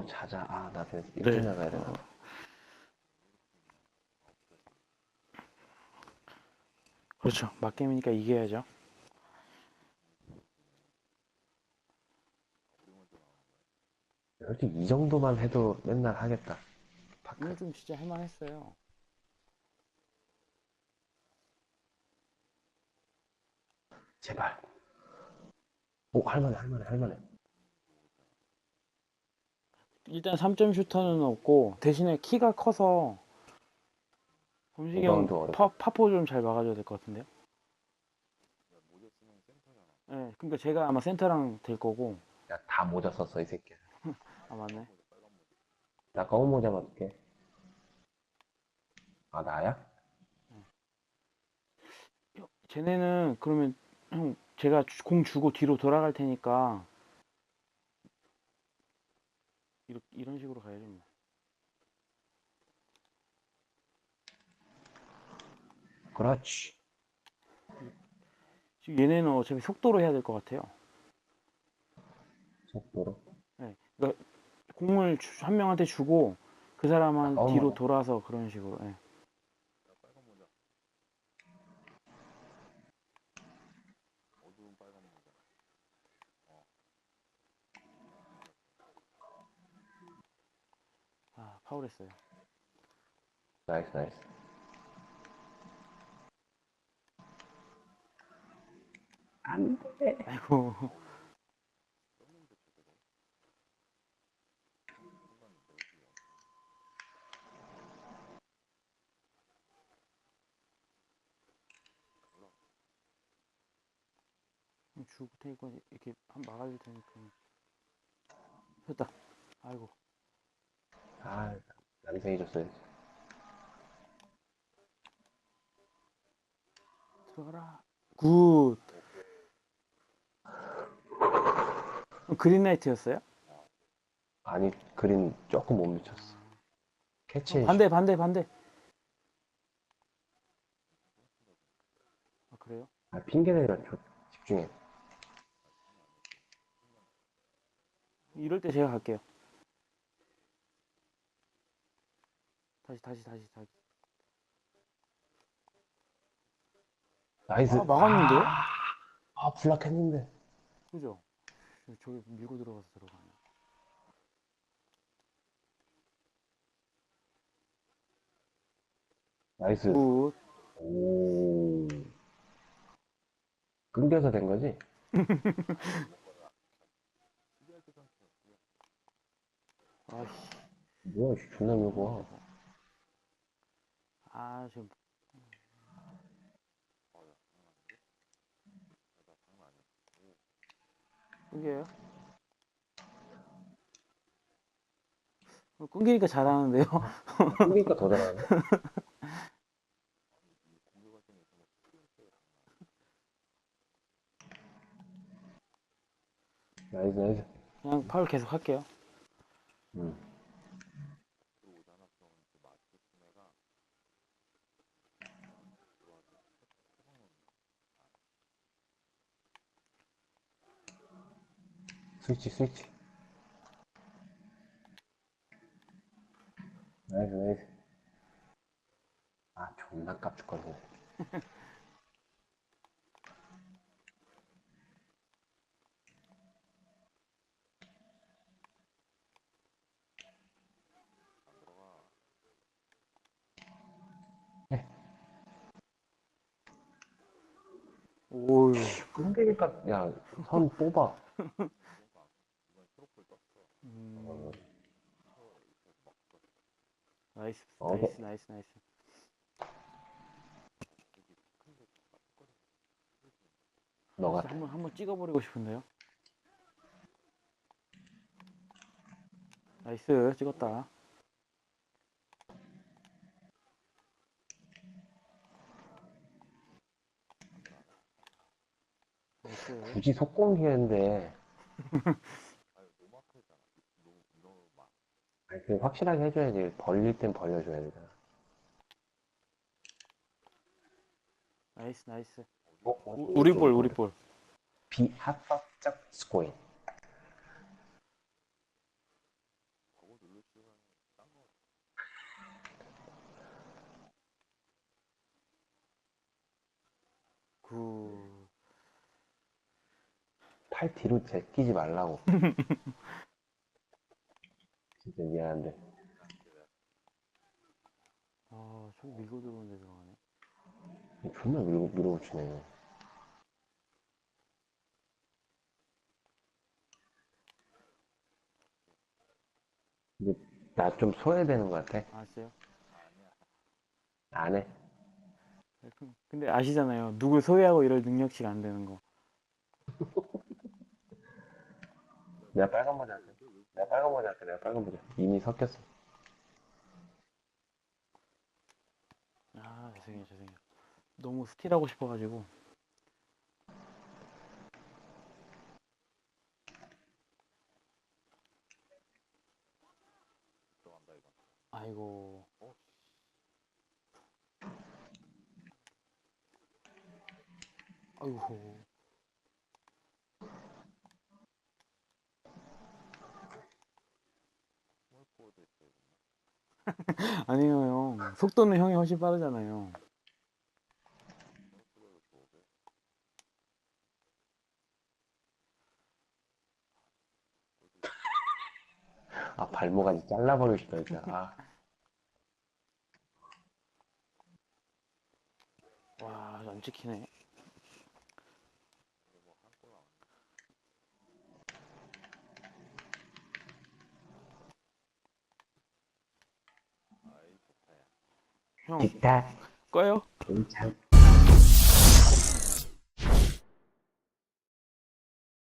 어 자자 아 나 이렇게 네. 나가야 되나 그렇죠. 맞게임이니까 이겨야죠. 솔직히 이 정도만 해도 맨날 하겠다 오늘 좀 진짜 할만했어요. 제발 오 할만해 할만해 할만해 일단 3점 슈터는 없고 대신에 키가 커서 범식이 형 리바운드 어렵다. 파, 파포 좀 잘 막아줘야 될 것 같은데요. 네, 그러니까 제가 아마 센터랑 될 거고 야 다 모자 썼어 이 새끼야 아 맞네. 나 검은 모자 맞게 아 나야? 쟤네는 그러면 형 제가 주- 공 주고 뒤로 돌아갈 테니까 이렇게 이런 식으로 가야죠. 뭐. 그렇지 지금 얘네는 어차피 속도로 해야 될 것 같아요. 속도로 그러니까 공을 주- 한 명한테 주고 그 사람은 아, 뒤로 어머. 돌아서 그런 식으로. 예. 아 파울했어요. 나이스 나이스 안돼 아이고. 주고 테니까 이렇게 한 막아줄 테니까. 됐다. 아이고. 아 남생이 줬어야지 들어가라. 굿. 그린라이트였어요? 아니 그린 조금 못 미쳤어 캐치 반대 반대 반대. 아 그래요? 아 핑계대라 줘 집중해 이럴 때 제가 갈게요. 다시 다시 다시 다시. 나이스 아 막았는데요? 아, 아 블락했는데 그죠? 저기 밀고 들어가서 들어가네. 나이스 굿. 오 끊겨서 된 거지? 아씨. 뭐야 씨, 존나 밀고 아 지금. 끊겨요? 어, 끊기니까 잘하는데요. 끊기니까 더 잘하네 나이스 나이스 그냥 파울 계속 할게요. 음. 스위치 스위치. 나이스 나이스. 아 존나 깝죽거리네. 오유. 끊기니까 야 선 뽑아 음. 나이스, 어, 나이스, 나이스, 나이스. 너가 한번 한번 찍어버리고 싶은데요. 나이스, 찍었다. 나이스. 굳이 속공기했는데 아니 그 확실하게 해줘야지 벌릴 땐 벌려줘야 되잖아 나이스, 나이스. 어, 우- 우리 볼, 우리 볼. 비 합법적 스코인 그팔 뒤로 제끼지 말라고. 진짜 미안한데. 아, 저 밀고 들어오는데 들어가네. 존나 밀고, 밀어붙이네. 이제 나좀 소외되는 것 같아. 알았어요? 안 해. 그- 근데 아시잖아요. 누굴 소외하고 이럴 능력치가 안 되는 거. 내가 빨간 모자 할게. 내가 빨간 모자 할게. 내가 빨간 모자. 이미 섞였어. 아, 죄송해요, 죄송해요. 너무 스틸하고 싶어가지고. 아이고. 아이고. 아니에요, 형. 속도는 형이 훨씬 빠르잖아요. 아, 발목아지 잘라버리고 싶다, 진짜. 아, 와, 안 찍히네. 형, 기타, 꺼요? 괜찮,